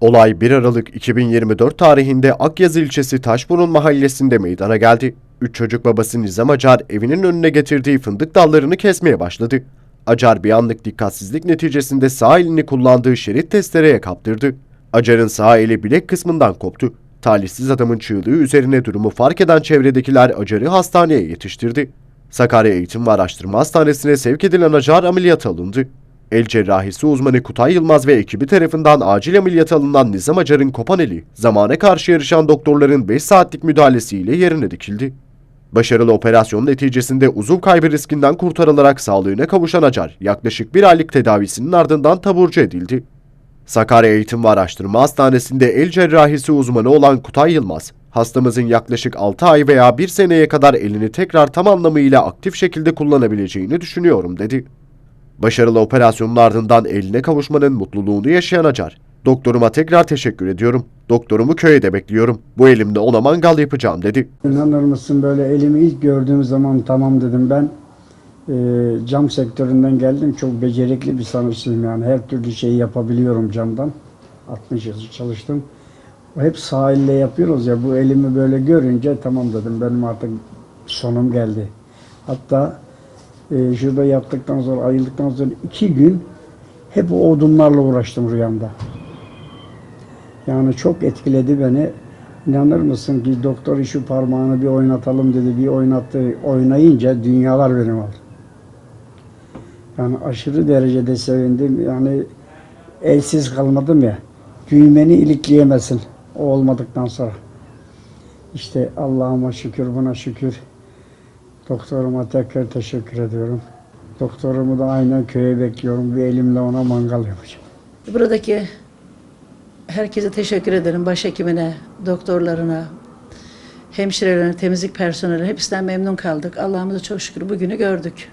Olay 1 Aralık 2024 tarihinde Akyazı ilçesi Taşburun mahallesinde meydana geldi. Üç çocuk babası Nizam Acar evinin önüne getirdiği fındık dallarını kesmeye başladı. Acar bir anlık dikkatsizlik neticesinde sağ elini kullandığı şerit testereye kaptırdı. Acar'ın sağ eli bilek kısmından koptu. Talihsiz adamın çığlığı üzerine durumu fark eden çevredekiler Acar'ı hastaneye yetiştirdi. Sakarya Eğitim ve Araştırma Hastanesi'ne sevk edilen Acar ameliyata alındı. El cerrahisi uzmanı Kutay Yılmaz ve ekibi tarafından acil ameliyata alınan Nizam Acar'ın kopan eli, zamana karşı yarışan doktorların 5 saatlik müdahalesiyle yerine dikildi. Başarılı operasyon neticesinde uzuv kaybı riskinden kurtarılarak sağlığına kavuşan Acar, yaklaşık bir aylık tedavisinin ardından taburcu edildi. Sakarya Eğitim ve Araştırma Hastanesi'nde el cerrahisi uzmanı olan Kutay Yılmaz, hastamızın yaklaşık 6 ay veya 1 seneye kadar elini tekrar tam anlamıyla aktif şekilde kullanabileceğini düşünüyorum dedi. Başarılı operasyonun ardından eline kavuşmanın mutluluğunu yaşayan Acar, doktoruma tekrar teşekkür ediyorum. Doktorumu köye de bekliyorum. Bu elimde ona mangal yapacağım dedi. İnanır mısın böyle elimi ilk gördüğüm zaman tamam dedim ben e, cam sektöründen geldim. Çok becerikli bir sanatçıyım yani her türlü şeyi yapabiliyorum camdan. 60 yıl çalıştım. Hep sağ elle yapıyoruz ya bu elimi böyle görünce tamam dedim benim artık sonum geldi. Hatta e, şurada yaptıktan sonra ayıldıktan sonra iki gün hep o odunlarla uğraştım rüyamda. Yani çok etkiledi beni. İnanır mısın ki doktor şu parmağını bir oynatalım dedi. Bir oynattı. Oynayınca dünyalar benim oldu. Yani aşırı derecede sevindim. Yani elsiz kalmadım ya. Düğmeni ilikleyemezsin. O olmadıktan sonra. İşte Allah'ıma şükür buna şükür. Doktoruma tekrar teşekkür ediyorum. Doktorumu da aynen köye bekliyorum. Bir elimle ona mangal yapacağım. Buradaki herkese teşekkür ederim. Başhekimine, doktorlarına, hemşirelerine, temizlik personeline hepsinden memnun kaldık. Allah'ımıza çok şükür bugünü gördük.